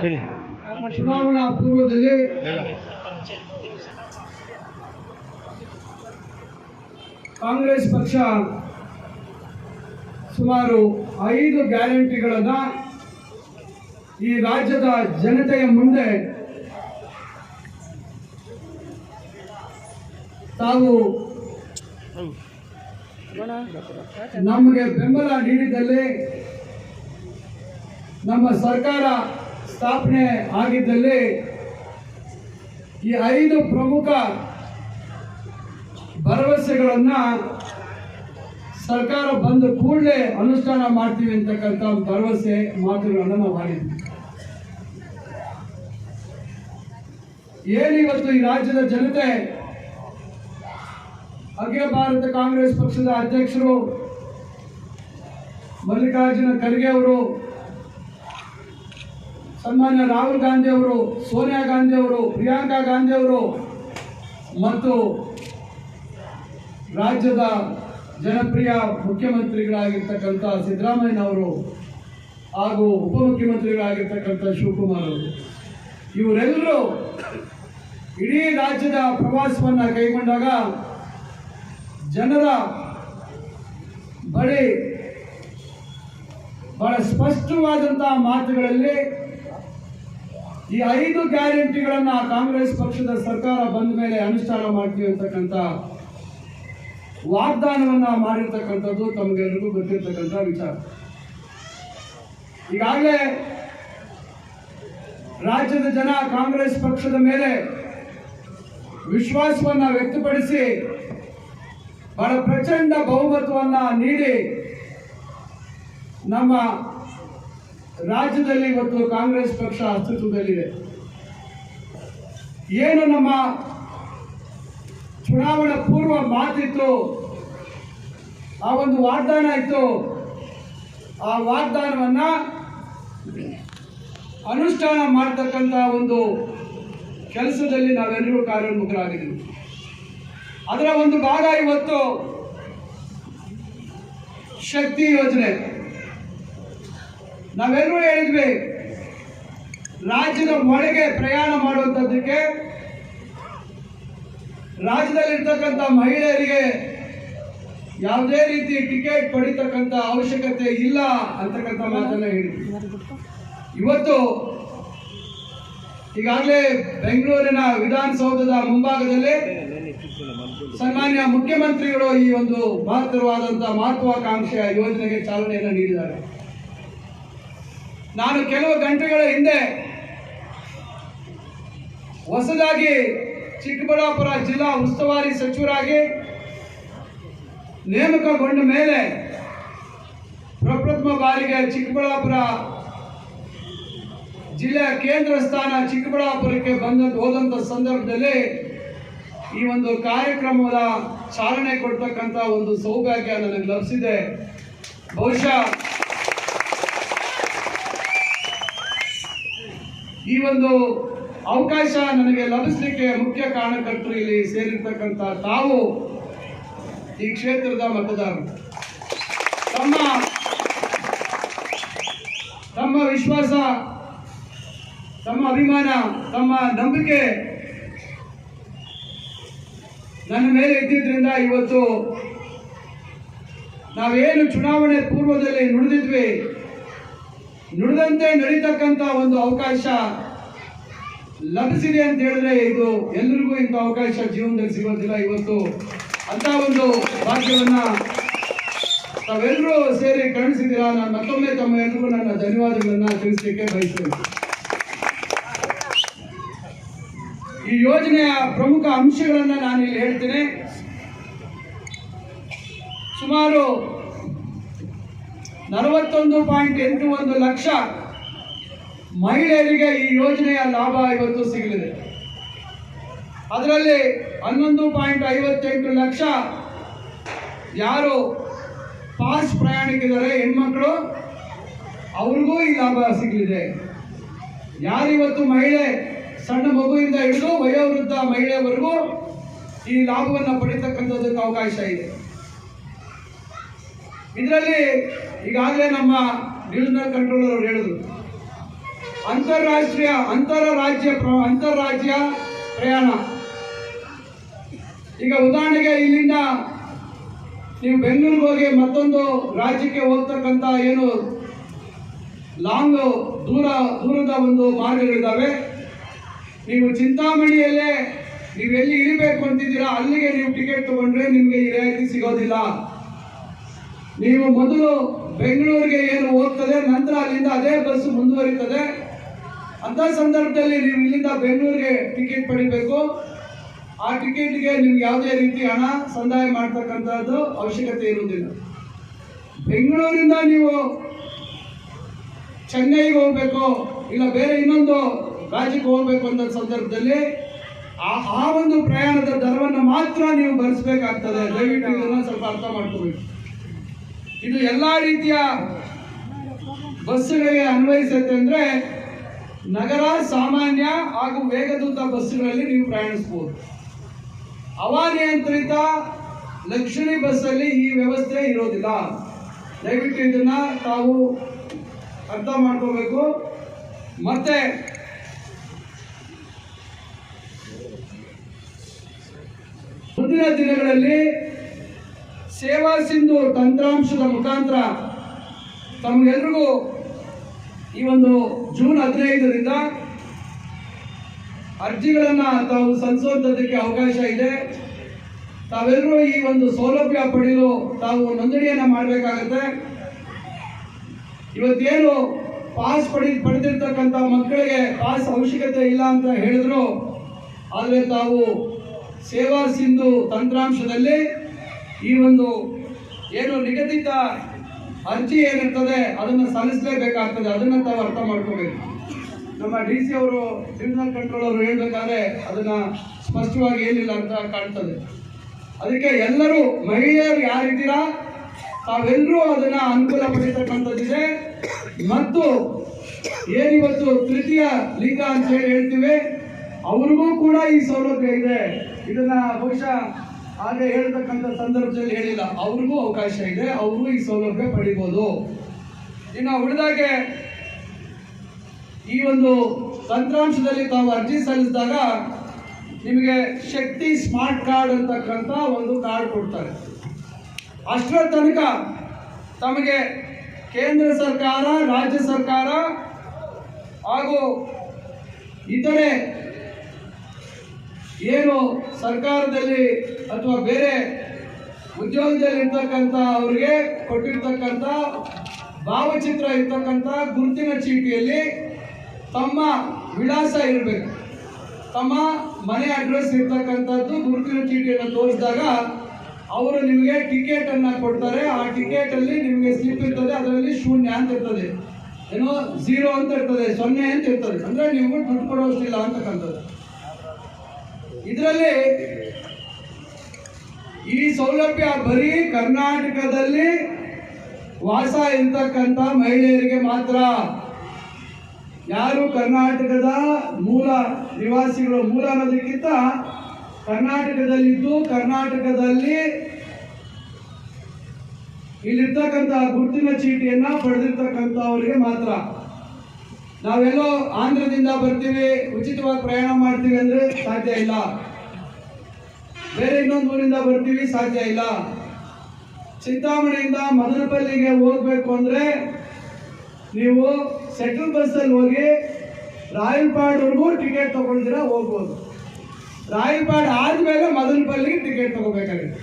ಚುನಾವಣಾ ಪೂರ್ವದಲ್ಲಿ ಕಾಂಗ್ರೆಸ್ ಪಕ್ಷ ಸುಮಾರು ಐದು ಗ್ಯಾರಂಟಿಗಳನ್ನು ಈ ರಾಜ್ಯದ ಜನತೆಯ ಮುಂದೆ ತಾವು ನಮಗೆ ಬೆಂಬಲ ನೀಡಿದಲ್ಲಿ ನಮ್ಮ ಸರ್ಕಾರ ಸ್ಥಾಪನೆ ಆಗಿದ್ದಲ್ಲಿ ಈ ಐದು ಪ್ರಮುಖ ಭರವಸೆಗಳನ್ನು ಸರ್ಕಾರ ಬಂದ ಕೂಡಲೇ ಅನುಷ್ಠಾನ ಮಾಡ್ತೀವಿ ಅಂತಕ್ಕಂಥ ಭರವಸೆ ಮಾತುಗಳನ್ನು ನಾವು ಮಾಡಿದ್ವಿ. ಏನಿವತ್ತು ಈ ರಾಜ್ಯದ ಜನತೆ ಅಖಿಲ ಭಾರತ ಕಾಂಗ್ರೆಸ್ ಪಕ್ಷದ ಅಧ್ಯಕ್ಷರು, ಮಲ್ಲಿಕಾರ್ಜುನ ಖರ್ಗೆ ಅವರು ಸನ್ಮಾನ್ಯ ರಾಹುಲ್ ಗಾಂಧಿ ಅವರು ಸೋನಿಯಾ ಗಾಂಧಿ ಅವರು ಪ್ರಿಯಾಂಕಾ ಗಾಂಧಿ ಅವರು ಮತ್ತು ರಾಜ್ಯದ ಜನಪ್ರಿಯ ಮುಖ್ಯಮಂತ್ರಿಗಳಾಗಿರ್ತಕ್ಕಂಥ ಸಿದ್ದರಾಮಯ್ಯನವರು ಹಾಗೂ ಉಪಮುಖ್ಯಮಂತ್ರಿಗಳಾಗಿರ್ತಕ್ಕಂಥ ಶಿವಕುಮಾರ್ ಅವರು. ಇವರೆಲ್ಲರೂ ಇಡೀ ರಾಜ್ಯದ ಪ್ರವಾಸವನ್ನು ಕೈಗೊಂಡಾಗ ಜನರ ಬಳಿ ಬಹಳ ಸ್ಪಷ್ಟವಾದಂತಹ ಮಾತುಗಳಲ್ಲಿ ಈ ಐದು ಗ್ಯಾರಂಟಿಗಳನ್ನ ಕಾಂಗ್ರೆಸ್ ಪಕ್ಷದ ಸರ್ಕಾರ ಬಂದ ಮೇಲೆ ಅನುಷ್ಠಾನ ಮಾಡ್ತೀವಿ ಅಂತಕ್ಕಂಥ ವಾಗ್ದಾನವನ್ನ ಮಾಡಿರ್ತಕ್ಕಂಥದ್ದು ತಮಗೆಲ್ಲರಿಗೂ ಗೊತ್ತಿರ್ತಕ್ಕಂಥ ವಿಚಾರ. ಈಗಾಗಲೇ ರಾಜ್ಯದ ಜನ ಕಾಂಗ್ರೆಸ್ ಪಕ್ಷದ ಮೇಲೆ ವಿಶ್ವಾಸವನ್ನ ವ್ಯಕ್ತಪಡಿಸಿ ಬಹಳ ಪ್ರಚಂಡ ಬಹುಮತವನ್ನ ನೀಡಿ ನಮ್ಮ ರಾಜ್ಯದಲ್ಲಿ ಇವತ್ತು ಕಾಂಗ್ರೆಸ್ ಪಕ್ಷ ಅಸ್ತಿತ್ವದಲ್ಲಿದೆ. ಏನು ನಮ್ಮ ಚುನಾವಣಾ ಪೂರ್ವ ಮಾತಿತ್ತು, ಆ ಒಂದು ವಾಗ್ದಾನ ಇತ್ತು, ಆ ವಾಗ್ದಾನವನ್ನ ಅನುಷ್ಠಾನ ಮಾಡ್ತಕ್ಕಂಥ ಒಂದು ಕೆಲಸದಲ್ಲಿ ನಾವೆಲ್ಲರೂ ಕಾರ್ಯೋನ್ಮುಖರಾಗಿದ್ದೀವಿ. ಅದರ ಒಂದು ಭಾಗ ಇವತ್ತು ಶಕ್ತಿ ಯೋಜನೆ. ನಾವೆಲ್ಲರೂ ಹೇಳಿದ್ವಿ, ರಾಜ್ಯದ ಒಳಗೆ ಪ್ರಯಾಣ ಮಾಡುವಂಥದ್ದಕ್ಕೆ ರಾಜ್ಯದಲ್ಲಿರ್ತಕ್ಕಂಥ ಮಹಿಳೆಯರಿಗೆ ಯಾವುದೇ ರೀತಿ ಟಿಕೆಟ್ ಪಡಿತಕ್ಕಂಥ ಅವಶ್ಯಕತೆ ಇಲ್ಲ ಅಂತಕ್ಕಂಥ ಮಾತನ್ನ ಹೇಳಿದ್ವಿ. ಇವತ್ತು ಈಗಾಗಲೇ ಬೆಂಗಳೂರಿನ ವಿಧಾನಸೌಧದ ಮುಂಭಾಗದಲ್ಲಿ ಸನ್ಮಾನ್ಯ ಮುಖ್ಯಮಂತ್ರಿಗಳು ಈ ಒಂದು ಮಹತ್ತರವಾದಂತಹ ಮಹತ್ವಾಕಾಂಕ್ಷೆಯ ಯೋಜನೆಗೆ ಚಾಲನೆಯನ್ನು ನೀಡಿದ್ದಾರೆ. ನಾನು ಕೆಲವು ಗಂಟೆಗಳ ಹಿಂದೆ ಹೊಸದಾಗಿ ಚಿಕ್ಕಬಳ್ಳಾಪುರ ಜಿಲ್ಲಾ ಉಸ್ತುವಾರಿ ಸಚಿವರಾಗಿ ನೇಮಕಗೊಂಡ ಮೇಲೆ ಪ್ರಪ್ರಥಮ ಬಾರಿಗೆ ಚಿಕ್ಕಬಳ್ಳಾಪುರ ಜಿಲ್ಲೆಯ ಕೇಂದ್ರ ಸ್ಥಾನ ಚಿಕ್ಕಬಳ್ಳಾಪುರಕ್ಕೆ ಬಂದ ಹೋದಂಥ ಸಂದರ್ಭದಲ್ಲಿ ಈ ಒಂದು ಕಾರ್ಯಕ್ರಮದ ಚಾಲನೆ ಕೊಡ್ತಕ್ಕಂಥ ಒಂದು ಸೌಭಾಗ್ಯ ನನಗೆ ಲಭಿಸಿದೆ. ಬಹುಶಃ ಈ ಒಂದು ಅವಕಾಶ ನನಗೆ ಲಭಿಸಲಿಕ್ಕೆ ಮುಖ್ಯ ಕಾರಣಕರ್ತರು ಇಲ್ಲಿ ಸೇರಿರ್ತಕ್ಕಂಥ ತಾವು ಈ ಕ್ಷೇತ್ರದ ಮತದಾರರು. ತಮ್ಮ ತಮ್ಮ ವಿಶ್ವಾಸ, ತಮ್ಮ ಅಭಿಮಾನ, ತಮ್ಮ ನಂಬಿಕೆ ನನ್ನ ಮೇಲೆ ಇದ್ದಿದ್ದರಿಂದ ಇವತ್ತು ನಾವೇನು ಚುನಾವಣೆ ಪೂರ್ವದಲ್ಲಿ ನುಡಿದಿದ್ವಿ ನುಡಿದಂತೆ ನಡೀತಕ್ಕಂಥ ಒಂದು ಅವಕಾಶ ಲಭಿಸಿದೆ ಅಂತ ಹೇಳಿದ್ರೆ ಇದು ಎಲ್ರಿಗೂ ಇಂಥ ಅವಕಾಶ ಜೀವನದಲ್ಲಿ ಸಿಗೋದಿಲ್ಲ. ಇವತ್ತು ಅಂತ ಒಂದು ಭಾಗ್ಯವನ್ನ ತಾವೆಲ್ಲರೂ ಸೇರಿ ಕಾಣಿಸಿದ್ದೀರಾ? ನಾನು ಮತ್ತೊಮ್ಮೆ ತಮ್ಮ ಎಲ್ರಿಗೂ ನನ್ನ ಧನ್ಯವಾದಗಳನ್ನ ತಿಳಿಸಲಿಕ್ಕೆ ಬಯಸ್ತೇನೆ. ಈ ಯೋಜನೆಯ ಪ್ರಮುಖ ಅಂಶಗಳನ್ನ ನಾನು ಇಲ್ಲಿ ಹೇಳ್ತೇನೆ. ಸುಮಾರು ನಲವತ್ತೊಂದು ಪಾಯಿಂಟ್ ಎಂಟು ಒಂದು ಲಕ್ಷ ಮಹಿಳೆಯರಿಗೆ ಈ ಯೋಜನೆಯ ಲಾಭ ಇವತ್ತು ಸಿಗಲಿದೆ. ಅದರಲ್ಲಿ ಹನ್ನೊಂದು ಪಾಯಿಂಟ್ ಐವತ್ತೆಂಟು ಲಕ್ಷ ಯಾರು ಪಾಸ್ ಪ್ರಯಾಣಿಕಿದ್ದಾರೆ ಹೆಣ್ಮಕ್ಳು, ಅವ್ರಿಗೂ ಈ ಲಾಭ ಸಿಗಲಿದೆ. ಯಾರಿವತ್ತು ಮಹಿಳೆ ಸಣ್ಣ ಮಗುವಿಂದ ಹಿಡಿದು ವಯೋವೃದ್ಧ ಮಹಿಳೆಯವರೆಗೂ ಈ ಲಾಭವನ್ನು ಪಡಿತಕ್ಕಂಥದ್ದಕ್ಕೆ ಅವಕಾಶ ಇದೆ. ಇದರಲ್ಲಿ ಈಗಾಗಲೇ ನಮ್ಮ ಡಿವಿಷನಲ್ ಕಂಟ್ರೋಲರ್ ಅವರು ಹೇಳಿದ್ರು. ಅಂತಾರಾಷ್ಟ್ರೀಯ ಅಂತರ ರಾಜ್ಯ ಅಂತಾರಾಜ್ಯ ಪ್ರಯಾಣ. ಈಗ ಉದಾಹರಣೆಗೆ ಇಲ್ಲಿಂದ ನೀವು ಬೆಂಗಳೂರಿಗೆ ಹೋಗಿ ಮತ್ತೊಂದು ರಾಜ್ಯಕ್ಕೆ ಹೋಗ್ತಕ್ಕಂಥ ಏನು ಲಾಂಗ್ ದೂರ, ದೂರದ ಒಂದು ಮಾರ್ಗಗಳಿದ್ದಾವೆ. ನೀವು ಚಿಂತಾಮಣಿಯಲ್ಲೇ ನೀವು ಎಲ್ಲಿ ಇಳಿಬೇಕು ಅಂತಿದ್ದೀರಾ, ಅಲ್ಲಿಗೆ ನೀವು ಟಿಕೆಟ್ ತಗೊಂಡ್ರೆ ನಿಮಗೆ ಈ ರಿಯಾಯಿತಿ ಸಿಗೋದಿಲ್ಲ. ನೀವು ಮೊದಲು ಬೆಂಗಳೂರಿಗೆ ಏನು ಹೋಗ್ತದೆ, ನಂತರ ಅಲ್ಲಿಂದ ಅದೇ ಬಸ್ ಮುಂದುವರಿತದೆ. ಅಂತ ಸಂದರ್ಭದಲ್ಲಿ ನೀವು ಇಲ್ಲಿಂದ ಬೆಂಗಳೂರಿಗೆ ಟಿಕೆಟ್ ಪಡಿಬೇಕು. ಆ ಟಿಕೆಟ್ಗೆ ನಿಮ್ಗೆ ಯಾವುದೇ ರೀತಿ ಹಣ ಸಂದಾಯ ಮಾಡ್ತಕ್ಕಂಥದ್ದು ಅವಶ್ಯಕತೆ ಇರುವುದಿಲ್ಲ. ಬೆಂಗಳೂರಿಂದ ನೀವು ಚೆನ್ನೈಗೆ ಹೋಗ್ಬೇಕು, ಇಲ್ಲ ಬೇರೆ ಇನ್ನೊಂದು ರಾಜ್ಯಕ್ಕೆ ಹೋಗ್ಬೇಕು ಅಂತ ಸಂದರ್ಭದಲ್ಲಿ ಆ ಆ ಒಂದು ಪ್ರಯಾಣದ ದರವನ್ನು ಮಾತ್ರ ನೀವು ಭರಿಸಬೇಕಾಗ್ತದೆ. ದಯವಿಟ್ಟು ಇದನ್ನು ಸ್ವಲ್ಪ ಅರ್ಥ ಮಾಡ್ಕೋಬೇಕು. ಇದು ಎಲ್ಲ ರೀತಿಯ ಬಸ್ಸುಗಳಿಗೆ ಅನ್ವಯಿಸುತ್ತೆ ಅಂದ್ರೆ ನಗರ ಸಾಮಾನ್ಯ ಹಾಗೂ ವೇಗದೂತ ಬಸ್ಸುಗಳಲ್ಲಿ ನೀವು ಪ್ರಯಾಣಿಸಬಹುದು. ಹವಾನಿಯಂತ್ರಿತ ಲಕ್ಷಣಿ ಬಸ್ಸಲ್ಲಿ ಈ ವ್ಯವಸ್ಥೆ ಇರೋದಿಲ್ಲ. ದಯವಿಟ್ಟು ಇದನ್ನ ತಾವು ಅರ್ಥ ಮಾಡ್ಕೋಬೇಕು. ಮತ್ತೆ ಮುಂದಿನ ದಿನಗಳಲ್ಲಿ ಸೇವಾ ಸಿಂಧು ತಂತ್ರಾಂಶದ ಮುಖಾಂತರ ತಮಗೆಲ್ರಿಗೂ ಈ ಒಂದು ಜೂನ್ ಹದಿನೈದರಿಂದ ಅರ್ಜಿಗಳನ್ನು ತಾವು ಸಲ್ಲಿಸುವಂಥದ್ದಕ್ಕೆ ಅವಕಾಶ ಇದೆ. ತಾವೆಲ್ಲರೂ ಈ ಒಂದು ಸೌಲಭ್ಯ ಪಡೆಯಲು ತಾವು ನೋಂದಣಿಯನ್ನು ಮಾಡಬೇಕಾಗತ್ತೆ. ಇವತ್ತೇನು ಪಾಸ್ ಪಡಿ, ಪಡೆದಿರ್ತಕ್ಕಂಥ ಮಕ್ಕಳಿಗೆ ಪಾಸ್ ಅವಶ್ಯಕತೆ ಇಲ್ಲ ಅಂತ ಹೇಳಿದ್ರು. ಆದರೆ ತಾವು ಸೇವಾ ಸಿಂಧು ತಂತ್ರಾಂಶದಲ್ಲಿ ಈ ಒಂದು ಏನು ನಿಗದಿತ ಅರ್ಜಿ ಏನಿರ್ತದೆ ಅದನ್ನು ಸಲ್ಲಿಸಲೇಬೇಕಾಗ್ತದೆ. ಅದನ್ನು ತಾವು ಅರ್ಥ ಮಾಡ್ಕೋಬೇಕು. ನಮ್ಮ ಡಿ ಸಿ ಅವರು ಕ್ರಿಮಿನಲ್ ಕಂಟ್ರೋಲ್ ಅವರು ಹೇಳಬೇಕಾದ್ರೆ ಅದನ್ನು ಸ್ಪಷ್ಟವಾಗಿ ಏನಿಲ್ಲ ಅಂತ ಕಾಣ್ತದೆ. ಅದಕ್ಕೆ ಎಲ್ಲರೂ ಮಹಿಳೆಯರು ಯಾರಿದ್ದೀರಾ? ತಾವೆಲ್ಲರೂ ಅದನ್ನು ಅನುಕೂಲ ಪಡಿತಕ್ಕಂಥದ್ದಿದೆ. ಮತ್ತು ಏನಿವತ್ತು ತೃತೀಯ ಲಿಂಗ ಅಂತ ಹೇಳಿ ಹೇಳ್ತೀವಿ, ಅವ್ರಿಗೂ ಕೂಡ ಈ ಸೌಲಭ್ಯ ಇದೆ. ಇದನ್ನು ಬಹುಶಃ ಹಾಗೆ ಹೇಳ್ತಕ್ಕಂಥ ಸಂದರ್ಭದಲ್ಲಿ ಹೇಳಿಲ್ಲ. ಅವ್ರಿಗೂ ಅವಕಾಶ ಇದೆ ಅವರು ಈ ಸೌಲಭ್ಯ ಪಡಿಬೋದು. ಇನ್ನು ಉಳಿದಾಗೆ ಈ ಒಂದು ತಂತ್ರಾಂಶದಲ್ಲಿ ತಾವು ಅರ್ಜಿ ಸಲ್ಲಿಸಿದಾಗ ನಿಮಗೆ ಶಕ್ತಿ ಸ್ಮಾರ್ಟ್ ಕಾರ್ಡ್ ಅಂತಕ್ಕಂಥ ಒಂದು ಕಾರ್ಡ್ ಕೊಡ್ತಾರೆ. ಅಷ್ಟರ ತನಕ ತಮಗೆ ಕೇಂದ್ರ ಸರ್ಕಾರ, ರಾಜ್ಯ ಸರ್ಕಾರ ಹಾಗೂ ಇತರೆ ಏನು ಸರ್ಕಾರದಲ್ಲಿ ಅಥವಾ ಬೇರೆ ಉದ್ಯೋಗದಲ್ಲಿ ಇರ್ತಕ್ಕಂಥ ಅವ್ರಿಗೆ ಕೊಟ್ಟಿರ್ತಕ್ಕಂಥ ಭಾವಚಿತ್ರ ಇರ್ತಕ್ಕಂಥ ಗುರುತಿನ ಚೀಟಿಯಲ್ಲಿ ತಮ್ಮ ವಿಳಾಸ ಇರಬೇಕು. ತಮ್ಮ ಮನೆ ಅಡ್ರೆಸ್ ಇರ್ತಕ್ಕಂಥದ್ದು ಗುರುತಿನ ಚೀಟಿಯನ್ನು ತೋರಿಸಿದಾಗ ಅವರು ನಿಮಗೆ ಟಿಕೆಟನ್ನು ಕೊಡ್ತಾರೆ. ಆ ಟಿಕೆಟಲ್ಲಿ ನಿಮಗೆ ಸ್ಲಿಪ್ ಇರ್ತದೆ, ಅದರಲ್ಲಿ ಶೂನ್ಯ ಅಂತ ಇರ್ತದೆ. ಏನೋ ಝೀರೋ ಅಂತ ಇರ್ತದೆ, ಸೊನ್ನೆ ಅಂತ ಇರ್ತದೆ. ಅಂದರೆ ನೀವು ದುಡ್ಡು ಕೊಡೋಷ್ಟಿಲ್ಲ ಅಂತಕ್ಕಂಥದ್ದು. ಇದರಲ್ಲಿ ಈ ಸೌಲಭ್ಯ ಬರೀ ಕರ್ನಾಟಕದಲ್ಲಿ ವಾಸ ಇರ್ತಕ್ಕಂಥ ಮಹಿಳೆಯರಿಗೆ ಮಾತ್ರ. ಯಾರು ಕರ್ನಾಟಕದ ಮೂಲ ನಿವಾಸಿಗಳು, ಮೂಲ ಅನ್ನೋದಕ್ಕಿಂತ ಕರ್ನಾಟಕದಲ್ಲಿದ್ದು ಕರ್ನಾಟಕದಲ್ಲಿ ಇಲ್ಲಿರ್ತಕ್ಕಂಥ ಗುರುತಿನ ಚೀಟಿಯನ್ನ ಪಡೆದಿರ್ತಕ್ಕಂಥವರಿಗೆ ಮಾತ್ರ. ನಾವೆಲ್ಲೋ ಆಂಧ್ರದಿಂದ ಬರ್ತೀವಿ, ಉಚಿತವಾಗಿ ಪ್ರಯಾಣ ಮಾಡ್ತೀವಿ ಅಂದ್ರೆ ಸಾಧ್ಯ ಇಲ್ಲ. ಬೇರೆ ಇನ್ನೊಂದು ಊರಿಂದ ಬರ್ತೀವಿ, ಸಾಧ್ಯ ಇಲ್ಲ. ಚಿಂತಾಮಣಿಯಿಂದ ಮದನಪಲ್ಲಿಗೆ ಹೋಗ್ಬೇಕು ಅಂದ್ರೆ ನೀವು ಸೆಂಟ್ರಲ್ ಬಸ್ಸಲ್ಲಿ ಹೋಗಿ ರಾಯಲ್ಪಾಡ್ವರೆಗೂ ಟಿಕೆಟ್ ತಗೊಂಡಿರ ಹೋಗ್ಬೋದು. ರಾಯಲ್ಪಾಡ್ ಆದ್ಮೇಲೆ ಮದನಪಲ್ಲಿಗೆ ಟಿಕೆಟ್ ತಗೋಬೇಕಾಗುತ್ತೆ.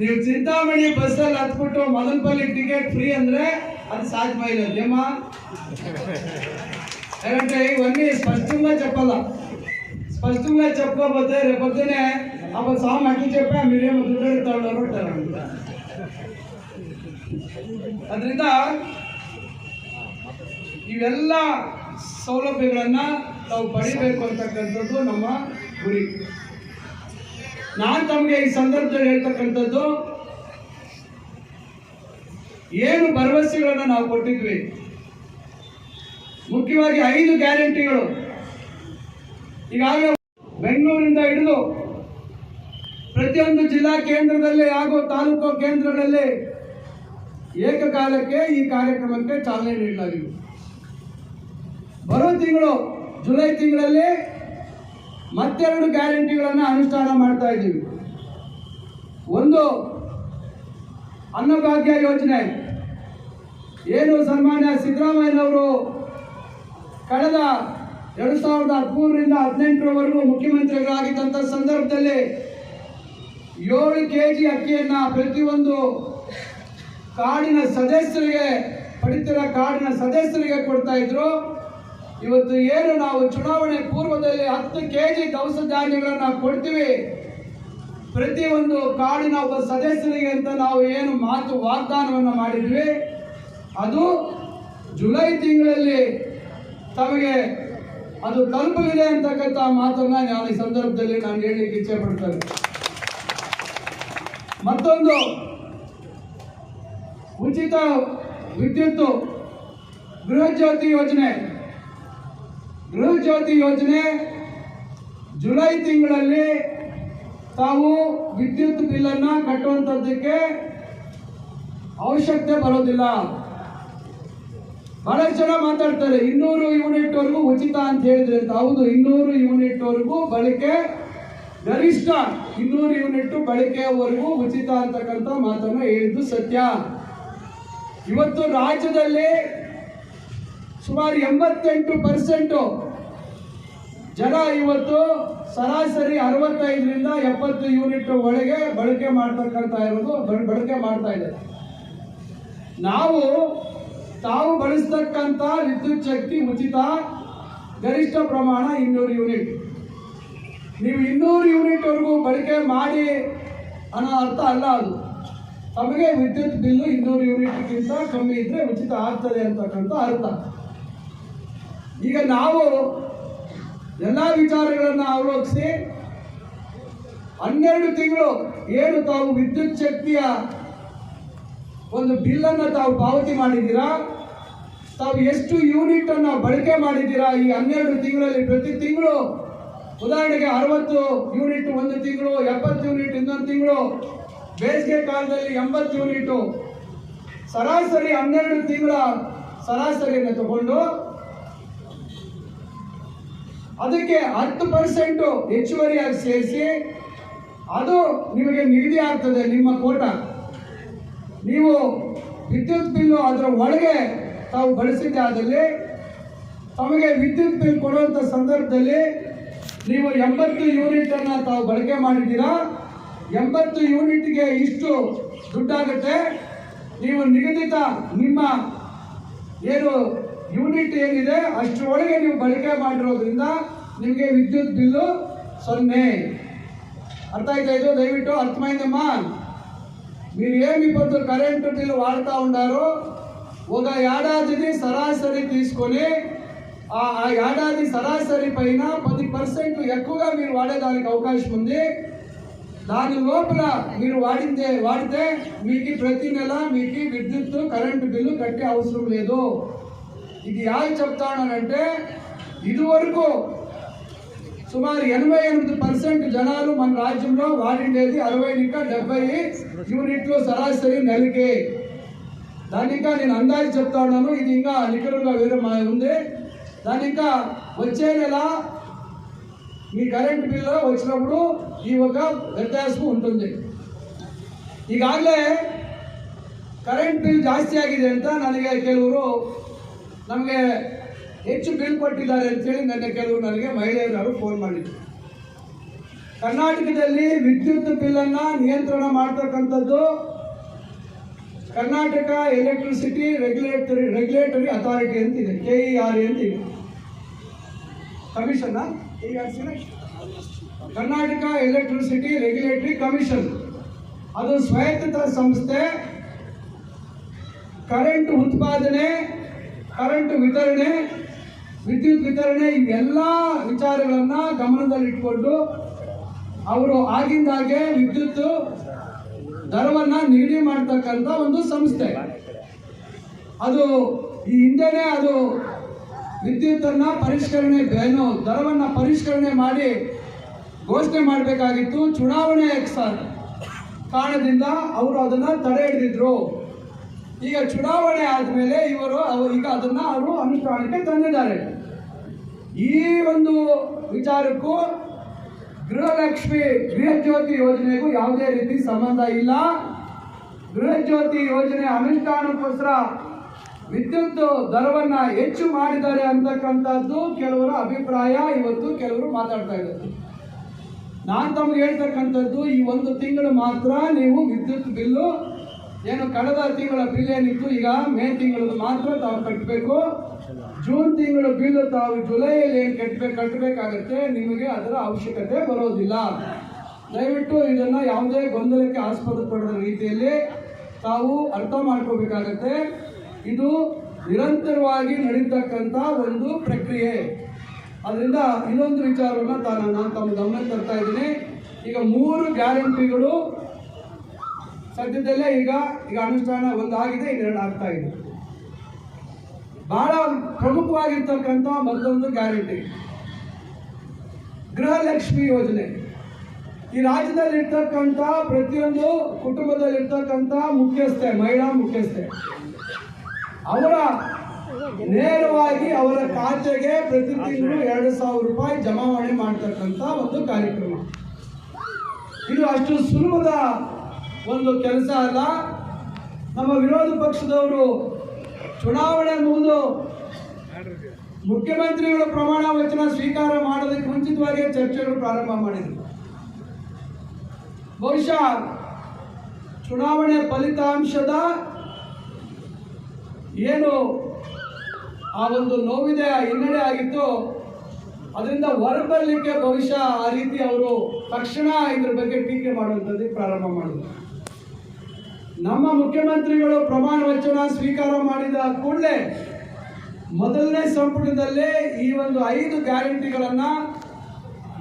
ನೀವು ಚಿಂತಾಮಣಿ ಬಸ್ಸಲ್ಲಿ ಹತ್ಬಿಟ್ಟು ಮದನಪಲ್ಲಿಗೆ ಟಿಕೆಟ್ ಫ್ರೀ ಅಂದ್ರೆ అది సాధ్యమైనదేమా ఎందుకంటే ఇవన్నీ స్పష్టంగా చెప్పాలా స్పష్టంగా చెప్పకపోతే రేపొద్దునే అప్పుడు స్వామి అట్లా చెప్పా మీరేమో దుడ్డెడతాడు అంటారు ಅದರಿಂದ ಇವೆಲ್ಲ ಸೌಲಭ್ಯಗಳನ್ನ ತಾವು ಪಡಿಬೇಕು ಅಂತಕ್ಕಂಥದ್ದು ನಮ್ಮ ಗುರಿ ನಾನು ತಮಗೆ ಈ ಸಂದರ್ಭದಲ್ಲಿ ಹೇಳ್ತಕ್ಕಂಥದ್ದು ಏನು ಭರವಸೆಗಳನ್ನು ನಾವು ಕೊಟ್ಟಿದ್ವಿ? ಮುಖ್ಯವಾಗಿ ಐದು ಗ್ಯಾರಂಟಿಗಳು. ಈಗಾಗಲೇ ಬೆಂಗಳೂರಿಂದ ಹಿಡಿದು ಪ್ರತಿಯೊಂದು ಜಿಲ್ಲಾ ಕೇಂದ್ರದಲ್ಲಿ ಹಾಗೂ ತಾಲೂಕು ಕೇಂದ್ರಗಳಲ್ಲಿ ಏಕಕಾಲಕ್ಕೆ ಈ ಕಾರ್ಯಕ್ರಮಕ್ಕೆ ಚಾಲನೆ ನೀಡಲಾಗಿದೆ. ಬರೋ ತಿಂಗಳು ಜುಲೈ ತಿಂಗಳಲ್ಲಿ ಮತ್ತೆರಡು ಗ್ಯಾರಂಟಿಗಳನ್ನು ಅನುಷ್ಠಾನ ಮಾಡ್ತಾ ಇದ್ದೀವಿ. ಒಂದು ಅನ್ನಭಾಗ್ಯ ಯೋಜನೆ. ಏನು ಸನ್ಮಾನ್ಯ ಸಿದ್ದರಾಮಯ್ಯನವರು ಕಳೆದ ಎರಡು ಸಾವಿರದ ಹದಿಮೂರರಿಂದ ಹದಿನೆಂಟರವರೆಗೂ ಮುಖ್ಯಮಂತ್ರಿಗಳಾಗಿದ್ದಂಥ ಸಂದರ್ಭದಲ್ಲಿ ಏಳು ಕೆ ಜಿ ಅಕ್ಕಿಯನ್ನು ಪ್ರತಿಯೊಂದು ಕಾಡಿನ ಸದಸ್ಯರಿಗೆ, ಪಡಿತರ ಕಾಡಿನ ಸದಸ್ಯರಿಗೆ ಕೊಡ್ತಾ ಇದ್ರು. ಇವತ್ತು ಏನು ನಾವು ಚುನಾವಣೆ ಪೂರ್ವದಲ್ಲಿ ಹತ್ತು ಕೆ ಜಿ ದವಸ ಧಾನ್ಯಗಳನ್ನು ಕೊಡ್ತೀವಿ. ಪ್ರತಿಯೊಂದು ಕಾಡಿನ ಒಬ್ಬ ಸದಸ್ಯರಿಗೆ ಅಂತ ನಾವು ಏನು ಮಾತು ವಾಗ್ದಾನವನ್ನು ಮಾಡಿದ್ವಿ. ಅದು ಜುಲೈ ತಿಂಗಳಲ್ಲಿ ತಮಗೆ ಅದು ತಲುಪಲಿದೆ ಅಂತಕ್ಕಂಥ ಮಾತನ್ನ ನಾನು ಈ ಸಂದರ್ಭದಲ್ಲಿ ನಾನು ಹೇಳಲಿಕ್ಕೆ ಇಚ್ಛೆ ಪಡ್ತೇನೆ ಮತ್ತೊಂದು ಉಚಿತ ವಿದ್ಯುತ್ ಗೃಹ ಜ್ಯೋತಿ ಯೋಜನೆ. ಗೃಹ ಜ್ಯೋತಿ ಯೋಜನೆ ಜುಲೈ ತಿಂಗಳಲ್ಲಿ ತಾವು ವಿದ್ಯುತ್ ಬಿಲ್ಲನ್ನು ಕಟ್ಟುವಂಥದ್ದಕ್ಕೆ ಅವಶ್ಯಕತೆ ಬರೋದಿಲ್ಲ. ಬಹಳಷ್ಟು ಜನ ಮಾತಾಡ್ತಾರೆ, ಇನ್ನೂರು ಯೂನಿಟ್ ವರೆಗೂ ಉಚಿತ ಅಂತ ಹೇಳಿದ್ರೆ ಅಂತ. ಹೌದು, ಇನ್ನೂರು ಯೂನಿಟ್ ವರೆಗೂ ಬಳಕೆ ಗರಿಷ್ಠ ಇನ್ನೂರು ಯೂನಿಟ್ ಬಳಕೆಯವರೆಗೂ ಉಚಿತ ಅಂತಕ್ಕಂಥ ಮಾತನ್ನು ಹೇಳಿದ್ದು ಸತ್ಯ. ಇವತ್ತು ರಾಜ್ಯದಲ್ಲಿ ಸುಮಾರು ಎಂಬತ್ತೆಂಟು ಪರ್ಸೆಂಟು ಜನ ಇವತ್ತು ಸರಾಸರಿ ಅರವತ್ತೈದರಿಂದ ಎಪ್ಪತ್ತು ಯೂನಿಟ್ ಒಳಗೆ ಬಳಕೆ ಮಾಡ್ತಕ್ಕಂಥ ಇರೋದು ಬಳಕೆ ಮಾಡ್ತಾ ಇದೆ. ನಾವು ತಾವು ಬಳಸ್ತಕ್ಕಂಥ ವಿದ್ಯುತ್ ಶಕ್ತಿ ಉಚಿತ, ಗರಿಷ್ಠ ಪ್ರಮಾಣ ಇನ್ನೂರು ಯೂನಿಟ್. ನೀವು ಇನ್ನೂರು ಯೂನಿಟ್ವರೆಗೂ ಬಳಕೆ ಮಾಡಿ ಅನ್ನೋ ಅರ್ಥ ಅಲ್ಲ ಅದು. ತಮಗೆ ವಿದ್ಯುತ್ ಬಿಲ್ಲು ಇನ್ನೂರು ಯೂನಿಟ್ಗಿಂತ ಕಮ್ಮಿ ಇದ್ದರೆ ಉಚಿತ ಆಗ್ತದೆ ಅಂತಕ್ಕಂಥ ಅರ್ಥ. ಈಗ ನಾವು ಎಲ್ಲ ವಿಚಾರಗಳನ್ನು ಅವಲೋಕಿಸಿ ಹನ್ನೆರಡು ತಿಂಗಳು ಏನು ತಾವು ವಿದ್ಯುತ್ ಶಕ್ತಿಯ ಒಂದು ಬಿಲ್ಲನ್ನು ತಾವು ಪಾವತಿ ಮಾಡಿದ್ದೀರಾ? ತಾವು ಎಷ್ಟು ಯೂನಿಟ್ ಅನ್ನ ಬಳಕೆ ಮಾಡಿದ್ದೀರಾ ಈ ಹನ್ನೆರಡು ತಿಂಗಳಲ್ಲಿ? ಪ್ರತಿ ತಿಂಗಳು ಉದಾಹರಣೆಗೆ ಅರವತ್ತು ಯೂನಿಟ್ ಒಂದು ತಿಂಗಳು, ಎಪ್ಪತ್ತು ಯೂನಿಟ್ ಇನ್ನೊಂದು ತಿಂಗಳು, ಬೇಸಿಗೆ ಕಾಲದಲ್ಲಿ ಎಂಬತ್ತು ಯೂನಿಟು. ಸರಾಸರಿ ಹನ್ನೆರಡು ತಿಂಗಳ ಸರಾಸರಿಯನ್ನು ತಗೊಂಡು ಅದಕ್ಕೆ ಹತ್ತು ಪರ್ಸೆಂಟ್ ಹೆಚ್ಚುವರಿಯಾಗಿ ಸೇರಿಸಿ, ಅದು ನಿಮಗೆ ನಿಗದಿ ಆಗ್ತದೆ, ನಿಮ್ಮ ಕೋಟ. ನೀವು ವಿದ್ಯುತ್ ಬಿಲ್ಲು ಅದರ ಒಳಗೆ ತಾವು ಬಳಸಿದ್ದೆ ಆದಲ್ಲಿ, ತಮಗೆ ವಿದ್ಯುತ್ ಬಿಲ್ ಕೊಡುವಂಥ ಸಂದರ್ಭದಲ್ಲಿ ನೀವು ಎಂಬತ್ತು ಯೂನಿಟ್ ಅನ್ನ ತಾವು ಬಳಕೆ ಮಾಡಿದ್ದೀರಾ? ಎಂಬತ್ತು ಯೂನಿಟ್ಗೆ ಇಷ್ಟು ದುಡ್ಡಾಗುತ್ತೆ. ನೀವು ನಿಗದಿತ ನಿಮ್ಮ ಏನು ಯೂನಿಟ್ ಏನಿದೆ ಅಷ್ಟರೊಳಗೆ ನೀವು ಬಳಕೆ ಮಾಡಿರೋದ್ರಿಂದ ನಿಮಗೆ ವಿದ್ಯುತ್ ಬಿಲ್ಲು ಸೊನ್ನೆ ಅರ್ಥ ಆಯ್ತಾ ಇದು ದಯವಿಟ್ಟು అర్థమైందమ్మా మీరు ఏమి ఇప్పుడు కరెంటు బిల్లు వాడుతూ ఉండారో ఒక ఏడాదిని సరాసరి తీసుకొని ఆ ఏడాది సరాసరి పైన పది పర్సెంట్ ఎక్కువగా మీరు వాడేదానికి అవకాశం ఉంది. దాని లోపల మీరు వాడిందే వాడితే మీకు ప్రతి నెల మీకు విద్యుత్ కరెంటు బిల్లు కట్టే అవసరం లేదు. ఇది యాది చెప్తానంటే ఇదివరకు సుమారు ఎనభై ఎనిమిది పర్సెంట్ జనాలు మన రాజ్యంలో వాడిండేది అరవై ఇంకా డెబ్బై యూనిట్లు సరాసరి నెలకి దాని ఇంకా నేను అందాజు చెప్తా ఉన్నాను ఇది ఇంకా నికరంగా వేరే మా ఉంది దాని ఇంకా వచ్చే నెల మీ కరెంట్ బిల్లు వచ్చినప్పుడు ఈ ఒక వ్యత్యాసం ఉంటుంది ಈಗಾಗಲೇ ಕರೆಂಟ್ ಬಿಲ್ ಜಾಸ್ತಿ ಆಗಿದೆ ಅಂತ ನನಗೆ ಕೆಲವರು ನಮಗೆ ಹೆಚ್ಚು ಬಿಲ್ ಕೊಟ್ಟಿದ್ದಾರೆ ಅಂತೇಳಿ ನನ್ನ ಕೆಲವರು ನನಗೆ ಮಹಿಳೆಯರು ಫೋನ್ ಮಾಡಿದ್ರು. ಕರ್ನಾಟಕದಲ್ಲಿ ವಿದ್ಯುತ್ ಬಿಲ್ಲನ್ನು ನಿಯಂತ್ರಣ ಮಾಡ್ತಕ್ಕಂಥದ್ದು Karnataka electricity regulatory regulatory authority ಅಂತಿದೆ ಕೆ ಇ ಆರ್ ಅಂತ ಇದೆ. Commission Karnataka electricity regulatory commission ಅದು ಸ್ವಾಯತ್ತ ಸಂಸ್ಥೆ ಕರೆಂಟ್ ಉತ್ಪಾದನೆ ಕರೆಂಟ್ ವಿತರಣೆ, ವಿದ್ಯುತ್ ವಿತರಣೆ ಇದೆಲ್ಲ ವಿಚಾರಗಳನ್ನು ಗಮನದಲ್ಲಿಟ್ಟುಕೊಂಡು ಅವರು ಆಗಿಂದಾಗೆ ವಿದ್ಯುತ್ ದರವನ್ನು ನಿಗದಿ ಮಾಡ್ತಕ್ಕಂಥ ಒಂದು ಸಂಸ್ಥೆ. ಅದು ಈ ಹಿಂದೆನೇ ಅದು ವಿದ್ಯುತ್ತನ್ನು ಪರಿಷ್ಕರಣೆ ಏನು, ದರವನ್ನು ಪರಿಷ್ಕರಣೆ ಮಾಡಿ ಘೋಷಣೆ ಮಾಡಬೇಕಾಗಿತ್ತು. ಚುನಾವಣೆ ಕಾರಣದಿಂದ ಅವರು ಅದನ್ನು ತಡೆ ಹಿಡಿದಿದ್ರು. ಈಗ ಚುನಾವಣೆ ಆದಮೇಲೆ ಇವರು ಈಗ ಅದನ್ನು ಅವರು ಅನುಷ್ಠಾನಕ್ಕೆ ತಂದಿದ್ದಾರೆ. ಈ ಒಂದು ವಿಚಾರಕ್ಕೂ ಗೃಹಲಕ್ಷ್ಮಿ ಗೃಹ ಜ್ಯೋತಿ ಯೋಜನೆಗೂ ಯಾವುದೇ ರೀತಿ ಸಂಬಂಧ ಇಲ್ಲ. ಗೃಹ ಜ್ಯೋತಿ ಯೋಜನೆ ಅನುಷ್ಠಾನಕ್ಕೋಸ್ಕರ ವಿದ್ಯುತ್ ದರವನ್ನು ಹೆಚ್ಚು ಮಾಡಿದ್ದಾರೆ ಅಂತಕ್ಕಂಥದ್ದು ಕೆಲವರ ಅಭಿಪ್ರಾಯ. ಇವತ್ತು ಕೆಲವರು ಮಾತಾಡ್ತಾ ಇದ್ದಾರೆ. ನಾನು ತಮಗೆ ಹೇಳ್ತಕ್ಕಂಥದ್ದು, ಈ ಒಂದು ತಿಂಗಳು ಮಾತ್ರ ನೀವು ವಿದ್ಯುತ್ ಬಿಲ್ಲು ಏನು ಕಳೆದ ತಿಂಗಳ ಬಿಲ್ ಏನಿತ್ತು ಈಗ ಮೇ ತಿಂಗಳದ್ದು ಮಾತ್ರ ತಾವು ಕಟ್ಟಬೇಕು ಜೂನ್ ತಿಂಗಳ ಬಿಲ್ ತಾವು ಜುಲೈಯಲ್ಲಿ ಏನು ಕಟ್ಟಬೇಕು ಕಟ್ಟಬೇಕಾಗತ್ತೆ ನಿಮಗೆ ಅದರ ಅವಶ್ಯಕತೆ ಬರೋದಿಲ್ಲ. ದಯವಿಟ್ಟು ಇದನ್ನು ಯಾವುದೇ ಗೊಂದಲಕ್ಕೆ ಆಸ್ಪದ ಪಡೆದ ರೀತಿಯಲ್ಲಿ ತಾವು ಅರ್ಥ ಮಾಡ್ಕೋಬೇಕಾಗತ್ತೆ. ಇದು ನಿರಂತರವಾಗಿ ನಡೀತಕ್ಕಂಥ ಒಂದು ಪ್ರಕ್ರಿಯೆ. ಅದರಿಂದ ಇನ್ನೊಂದು ವಿಚಾರವನ್ನು ತಾನು ನಾನು ತಮ್ಮ ಗಮನಕ್ಕೆ ತರ್ತಾ ಇದ್ದೀನಿ. ಈಗ ಮೂರು ಗ್ಯಾರಂಟಿಗಳು ಸದ್ಯದಲ್ಲೇ ಈಗ ಈಗ ಅನುಷ್ಠಾನ ಒಂದು ಆಗಿದೆ ಇನ್ನೆರಡು ಆಗ್ತಾ ಇದೆ. ಬಹಳ ಪ್ರಮುಖವಾಗಿರ್ತಕ್ಕಂಥ ಮತ್ತೊಂದು ಗ್ಯಾರಂಟಿ. ಗೃಹಲಕ್ಷ್ಮಿ ಯೋಜನೆ. ಈ ರಾಜ್ಯದಲ್ಲಿ ಇರ್ತಕ್ಕಂಥ ಪ್ರತಿಯೊಂದು ಕುಟುಂಬದಲ್ಲಿರ್ತಕ್ಕಂಥ ಮುಖ್ಯಸ್ಥೆ, ಮಹಿಳಾ ಮುಖ್ಯಸ್ಥೆ, ಅವರ ನೇರವಾಗಿ ಅವರ ಖಾತೆಗೆ ಪ್ರತಿ ತಿಂಗಳು ಎರಡು ಸಾವಿರ ರೂಪಾಯಿ ಜಮಾವಣೆ ಮಾಡ್ತಕ್ಕಂಥ ಒಂದು ಕಾರ್ಯಕ್ರಮ. ಇದು ಅಷ್ಟು ಸುಲಭದ ಒಂದು ಕೆಲಸ ಅಲ್ಲ. ನಮ್ಮ ವಿರೋಧ ಪಕ್ಷದವರು ಚುನಾವಣೆ ಮುಗಿದು ಮುಖ್ಯಮಂತ್ರಿಗಳ ಪ್ರಮಾಣ ವಚನ ಸ್ವೀಕಾರ ಮಾಡೋದಕ್ಕೆ ಮುಂಚಿತವಾಗಿ ಚರ್ಚೆಗಳು ಪ್ರಾರಂಭ ಮಾಡಿದರು. ಬಹುಶಃ ಚುನಾವಣೆ ಫಲಿತಾಂಶದ ಏನು ಆ ಒಂದು ನೋವಿದೆ, ಆ ಹಿನ್ನಡೆ ಆಗಿತ್ತು, ಅದರಿಂದ ಹೊರಬರಲಿಕ್ಕೆ ಬಹುಶಃ ಆ ರೀತಿ ಅವರು ತಕ್ಷಣ ಇದ್ರ ಬಗ್ಗೆ ಟೀಕೆ ಮಾಡುವಂಥದ್ದು ಪ್ರಾರಂಭ ಮಾಡಿದ್ರು. ನಮ್ಮ ಮುಖ್ಯಮಂತ್ರಿಗಳು ಪ್ರಮಾಣ ವಚನ ಸ್ವೀಕಾರ ಮಾಡಿದ ಕೂಡಲೇ ಮೊದಲನೇ ಸಂಪುಟದಲ್ಲೇ ಈ ಒಂದು ಐದು ಗ್ಯಾರಂಟಿಗಳನ್ನ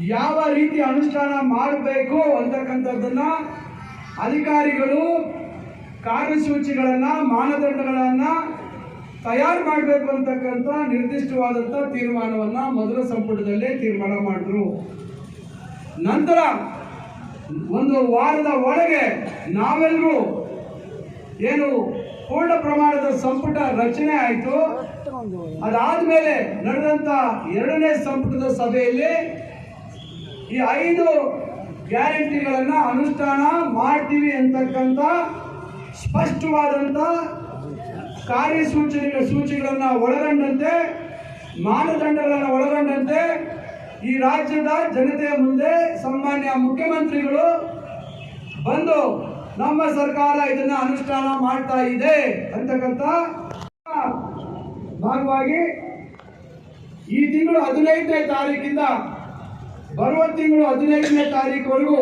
ಯಾವ ರೀತಿ ಅನುಷ್ಠಾನ ಮಾಡಬೇಕು ಅಂತಕ್ಕಂಥದ್ದನ್ನ ಅಧಿಕಾರಿಗಳು ಕಾರ್ಯಸೂಚಿಗಳನ್ನು, ಮಾನದಂಡಗಳನ್ನ ತಯಾರು ಮಾಡಬೇಕು ಅಂತಕ್ಕಂಥ ನಿರ್ದಿಷ್ಟವಾದಂಥ ತೀರ್ಮಾನವನ್ನು ಮೊದಲ ಸಂಪುಟದಲ್ಲೇ ತೀರ್ಮಾನ ಮಾಡಿದ್ರು. ನಂತರ ಒಂದು ವಾರದ ಒಳಗೆ ನಾವೆಲ್ಲರೂ ಏನು ಪೂರ್ಣ ಪ್ರಮಾಣದ ಸಂಪುಟ ರಚನೆ ಆಯಿತು. ಅದಾದ್ಮೇಲೆ ನಡೆದಂತ ಎರಡನೇ ಸಂಪುಟದ ಸಭೆಯಲ್ಲಿ ಈ ಐದು ಗ್ಯಾರಂಟಿಗಳನ್ನ ಅನುಷ್ಠಾನ ಮಾಡ್ತೀವಿ ಅಂತಕ್ಕಂಥ ಸ್ಪಷ್ಟವಾದಂಥ ಕಾರ್ಯಸೂಚನೆ ಸೂಚಿಗಳನ್ನ ಒಳಗೊಂಡಂತೆ, ಮಾನದಂಡಗಳನ್ನು ಒಳಗೊಂಡಂತೆ ಈ ರಾಜ್ಯದ ಜನತೆಯ ಮುಂದೆ ಸಾಮಾನ್ಯ ಮುಖ್ಯಮಂತ್ರಿಗಳು ಬಂದು ನಮ್ಮ ಸರ್ಕಾರ ಇದನ್ನ ಅನುಷ್ಠಾನ ಮಾಡ್ತಾ ಇದೆ ಅಂತಕ್ಕಂಥ ಭಾಗವಾಗಿ ಈ ತಿಂಗಳು ಹದಿನೈದನೇ ತಾರೀಕಿಂದ ಬರುವ ತಿಂಗಳು ಹದಿನೈದನೇ ತಾರೀಕುವರೆಗೂ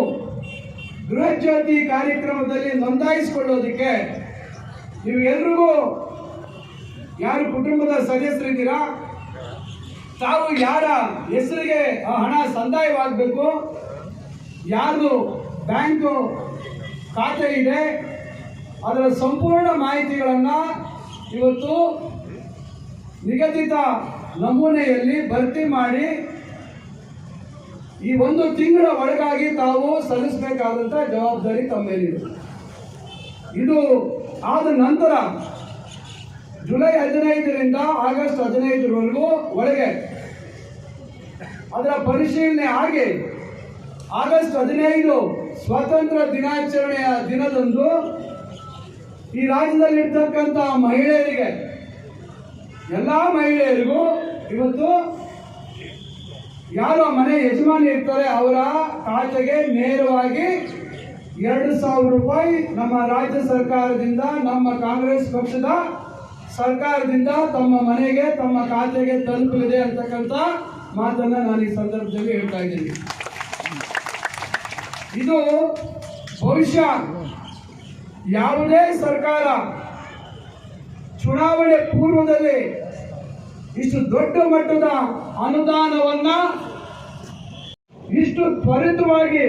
ಗೃಹಜ್ಯೋತಿ ಕಾರ್ಯಕ್ರಮದಲ್ಲಿ ನೋಂದಾಯಿಸಿಕೊಳ್ಳೋದಕ್ಕೆ ನೀವು ಎಲ್ರಿಗೂ ಯಾರು ಕುಟುಂಬದ ಸದಸ್ಯರಿದ್ದೀರಾ ತಾವು ಯಾರ ಹೆಸರಿಗೆ ಆ ಹಣ ಸಂದಾಯವಾಗಬೇಕು? ಯಾರು ಬ್ಯಾಂಕು ಖಾತೆ ಇದೆ. ಅದರ ಸಂಪೂರ್ಣ ಮಾಹಿತಿಗಳನ್ನು ಇವತ್ತು ನಿಗದಿತ ನಮೂನೆಯಲ್ಲಿ ಭರ್ತಿ ಮಾಡಿ ಈ ಒಂದು ತಿಂಗಳ ಒಳಗಾಗಿ ತಾವು ಸಲ್ಲಿಸಬೇಕಾದಂಥ ಜವಾಬ್ದಾರಿ ತಮ್ಮ ಮೇಲಿದೆ. ಇದು ಆದ ನಂತರ ಜುಲೈ ಹದಿನೈದರಿಂದ ಆಗಸ್ಟ್ ಹದಿನೈದರವರೆಗೂ ಒಳಗೆ ಅದರ ಪರಿಶೀಲನೆ ಆಗಿ ಆಗಸ್ಟ್ ಹದಿನೈದು ಸ್ವಾತಂತ್ರ್ಯ ದಿನಾಚರಣೆಯ ದಿನದಂದು ಈ ರಾಜ್ಯದಲ್ಲಿರ್ತಕ್ಕಂಥ ಮಹಿಳೆಯರಿಗೆ, ಎಲ್ಲ ಮಹಿಳೆಯರಿಗೂ ಇವತ್ತು ಯಾರು ಮನೆ ಯಜಮಾನಿ ಇರ್ತಾರೆ, ಅವರ ಖಾತೆಗೆ ನೇರವಾಗಿ ಎರಡು ಸಾವಿರ ರೂಪಾಯಿ ನಮ್ಮ ರಾಜ್ಯ ಸರ್ಕಾರದಿಂದ, ನಮ್ಮ ಕಾಂಗ್ರೆಸ್ ಪಕ್ಷದ ಸರ್ಕಾರದಿಂದ ತಮ್ಮ ಮನೆಗೆ, ತಮ್ಮ ಖಾತೆಗೆ ತಲುಪಲಿದೆ ಅಂತಕ್ಕಂಥ ಮಾತನ್ನು ನಾನು ಈ ಸಂದರ್ಭದಲ್ಲಿ ಹೇಳ್ತಾ ಇದ್ದೀನಿ. ಇದು ಬಹುಶಃ ಯಾವುದೇ ಸರ್ಕಾರ ಚುನಾವಣೆ ಪೂರ್ವದಲ್ಲಿ ಇಷ್ಟು ದೊಡ್ಡ ಮಟ್ಟದ ಅನುದಾನವನ್ನ ಇಷ್ಟು ತ್ವರಿತವಾಗಿ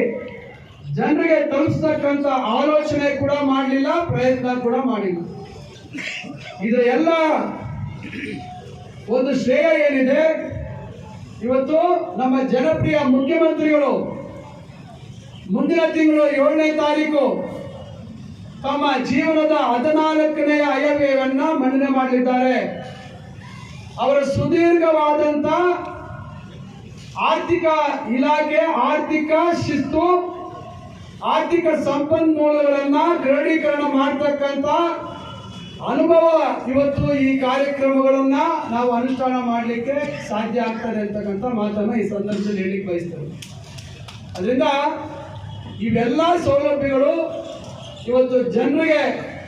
ಜನರಿಗೆ ತಲುಪಿಸ್ತಕ್ಕಂಥ ಆಲೋಚನೆ ಕೂಡ ಮಾಡಲಿಲ್ಲ, ಪ್ರಯತ್ನ ಕೂಡ ಮಾಡಿಲ್ಲ. ಇದು ಎಲ್ಲ ಒಂದು ಶ್ರೇಯ ಏನಿದೆ. ಇವತ್ತು ನಮ್ಮ ಜನಪ್ರಿಯ ಮುಖ್ಯಮಂತ್ರಿಗಳು ಮುಂದಿನ ತಿಂಗಳು ಏಳನೇ ತಾರೀಕು ತಮ್ಮ ಜೀವನದ ಹದಿನಾಲ್ಕನೇ ಅಯವ್ಯವನ್ನ ಮನ್ನಣೆ ಮಾಡಲಿದ್ದಾರೆ ಅವರ ಸುದೀರ್ಘವಾದಂತ ಆರ್ಥಿಕ ಇಲಾಖೆ, ಆರ್ಥಿಕ ಶಿಸ್ತು, ಆರ್ಥಿಕ ಸಂಪನ್ಮೂಲಗಳನ್ನ ದೃಢೀಕರಣ ಮಾಡತಕ್ಕಂತ ಅನುಭವ ಇವತ್ತು ಈ ಕಾರ್ಯಕ್ರಮಗಳನ್ನ ನಾವು ಅನುಷ್ಠಾನ ಮಾಡಲಿಕ್ಕೆ ಸಾಧ್ಯ ಆಗ್ತದೆ ಅಂತಕ್ಕಂಥ ಮಾತನ್ನು ಈ ಸಂದರ್ಭದಲ್ಲಿ ಹೇಳಿಕ್ ಬಯಸ್ತೇವೆ ಅದರಿಂದ ಇವೆಲ್ಲ ಸೌಲಭ್ಯಗಳು ಇವತ್ತು ಜನರಿಗೆ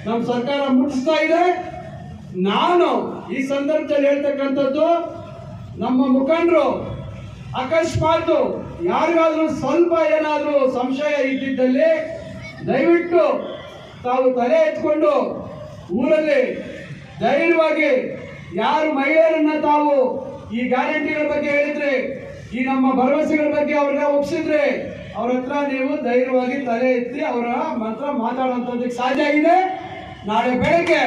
ನಮ್ಮ ಸರ್ಕಾರ ಮುಟ್ಟಿಸ್ತಾ ಇದೆ. ನಾನು ಈ ಸಂದರ್ಭದಲ್ಲಿ ಹೇಳ್ತಕ್ಕಂಥದ್ದು, ನಮ್ಮ ಮುಖಂಡರು ಅಕಸ್ಮಾತ್ ಯಾರಿಗಾದ್ರೂ ಸ್ವಲ್ಪ ಏನಾದರೂ ಸಂಶಯ ಇದ್ದಿದ್ದಲ್ಲಿ ದಯವಿಟ್ಟು ತಾವು ತಲೆ ಎತ್ಕೊಂಡು ಊರಲ್ಲಿ ಧೈರ್ಯವಾಗಿ ಯಾರು ಮಹಿಳೆಯರನ್ನ ತಾವು ಈ ಗ್ಯಾರಂಟಿಗಳ ಬಗ್ಗೆ ಹೇಳಿದ್ರೆ, ಈ ನಮ್ಮ ಭರವಸೆಗಳ ಬಗ್ಗೆ ಅವ್ರನ್ನ ಒಪ್ಸಿದ್ರೆ ಅವ್ರ ಹತ್ರ ನೀವು ಧೈರ್ಯವಾಗಿ ತಲೆ ಎತ್ತಿ ಅವರ ಮಾತ್ರ ಮಾತಾಡುವಂಥದ್ದಕ್ಕೆ ಸಾಧ್ಯ ಆಗಿದೆ. ನಾಳೆ ಬೆಳಗ್ಗೆ